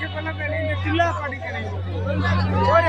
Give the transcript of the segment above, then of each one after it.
காட்சிப்பெல்லாம் தில்லா பாடி கிடையாது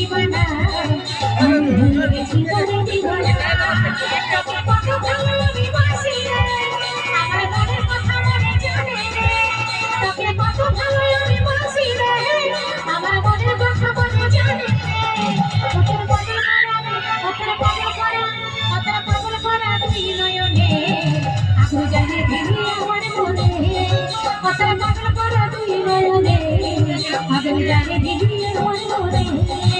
দিবানা আমি তোরে দিবানা কত ভালোবাসি রে আমার মনের কথা মনে জানে রে তোকে কত ভালোবাসি রে আমার মনের কথা মনে জানে রে তোকে পাগল করা পাগল করা তোকে পাগল করা তুই নয়নে আগুন জানে দিবি আমার মনে তোকে পাগল করা তুই নয়নে আগুন জানে দিবি আমার মনে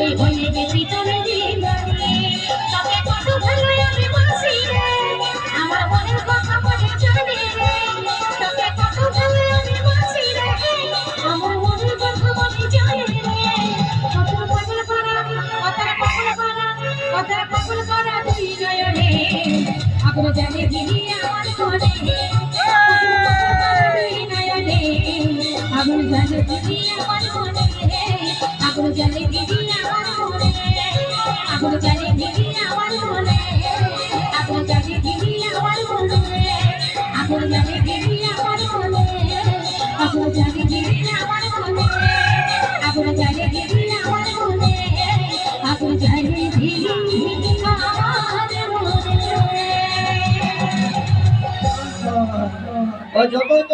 আমি হয়ে গেছি তোরে দিবানী। তোকে কত ভালো আমি বাসি রে, আমার মনের কথা মনে জানে রে। তোকে কত ভালো আমি বাসি রে, আমার মনের কথা মনে জানে রে। কত পাগল করা, কত পাগল করা, কত পাগল করা তুই নয়নে। আগুন জানে দিলি আমার মনে। ও জগত